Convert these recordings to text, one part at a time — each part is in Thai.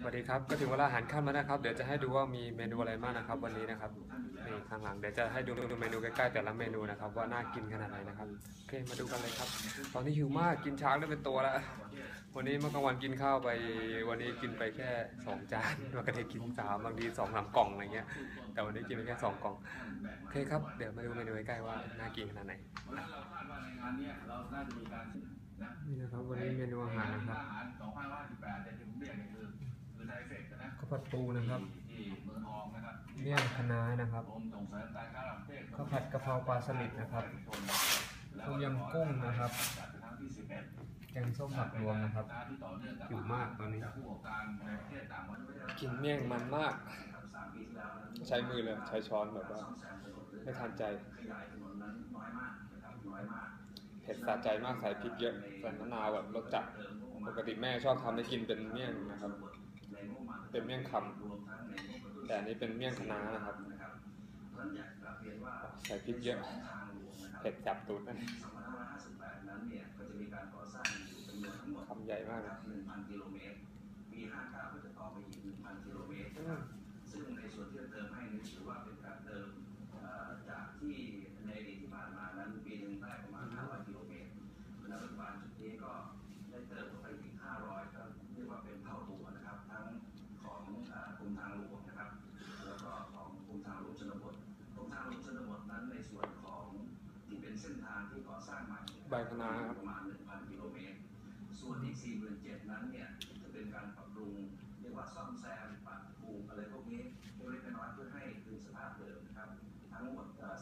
สวัสดีครับ ก็ถึงเวลาอาหารค่ำแล้วนะครับ เดี๋ยวจะให้ดูว่ามีเมนูอะไรบ้างนะครับ วันนี้นะครับนี่ข้างหลังเดี๋ยวจะให้ดูดูเมนูใกล้ๆแต่ละเมนูนะครับ ว่าน่ากินขนาดไหนนะครับโอเคมาดูกันเลยครับ ตอนนี้หิวมากกินช้างได้เป็นตัวแล้ววันนี้เมื่อกลางวันกินข้าวไปวันนี้กินไปแค่สองจานปกติกินสามบางทีสองสามกล่องอะไรเงี้ย แต่วันนี้กินไปแค่สองกล่องโอเคครับเดี๋ยวมาดูเมนูใกล้ๆว่าน่ากินขนาดไหนนี่นะนี่นะครับวันนี้ ผัดปูนะครับที่เมืองทองนะครับเมี่ยงคะน้านะครับกรมส่งเสริมการค้าระหว่างประเทศข้าวผัดกะเพราปลาสลิดนะครับต้มยำกุ้งนะครับจัดเป็นครั้งที่11แกงส้มผักรวมนะครับการที่ต่อเนื่องกับหิวมากตอนนี้จากผู้ประกอบการในประเทศต่างประเทศกินเมี่ยงมันมากสามปีที่แล้วนั้นใช้มือเลยใช้ช้อนแบบว่าไม่ทันใจขยายถนนนั้นน้อยมากนะครับน้อยมากเผ็ดสะใจมากใส่พริกเยอะใส่มะนาวแบบรสจัดปกติแม่ชอบทำให้กินเป็นเมี่ยงนะครับ เป็นเมี่ยงคำแต่อันนี้เป็นเมี่ยงคะน้านะครับใส่พริกเยอะเผ็ดจับตูดนะ2558นั้นเนี่ยก็จะมีการก่อสร้างอยู่จำนวนทั้งหมดคำใหญ่มากนะ1,000กิโลเมตรปี59ก็จะต่อไปอีก1,000กิโลเมตรซึ่งในส่วนที่จะเติมให้นี่ถือว่าเป็นการเติมจากที่ในอดีตที่ผ่านมานั้นปีหนึ่งได้ประมาณ500กิโลเมตรณปัจจุบันจุดนี้ก็ เป็นเส้นทางที่ก่อสร้างใหม่เนี่ยใบคะน้าครับประมาณ1,000กิโลเมตร ส่วนอีก47,000นั้นเนี่ยจะเป็นการปรับปรุงเรียกว่าซ่อมแซมปรับปรุงอะไรพวกนี้เล็กๆน้อยๆเพื่อให้คืนสภาพเดิมนะครับ ทั้งหมดเอ่อ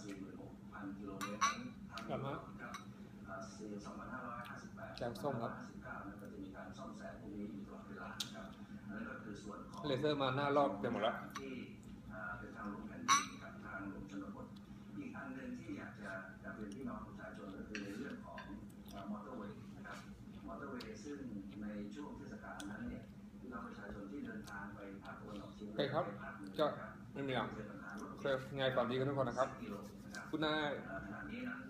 46,000กิโลเมตรทั้งทั้งหมดนะครับเอ่อ4 2558แกงส้มครับ59นั้นก็จะมีการซ่อมแซมพวกนี้อยู่ตลอดเวลานะครับอันนั้นก็คือส่วนของเลเซอร์มาหน้ารอบเต็มหมดแล้วที่เอ่อเป็นทางหลวงแผ่นดิน จะกลับเรียนพี่น้องประชาชนก็คือในเรื่องของมอเตอร์เวย์นะครับมอเตอร์เวย์ซึ่งในช่วงเทศกาลนั้นเนี่ยพี่น้องประชาชนที่เดินทางไปภาคตะวันออกเฉียงเหนือครับไปภาคเหนือก็นะไม่มีหรอกเคลียร์ไงก่อนดีกันทุกคนนะครับ คุณนายขณะนี้นั้น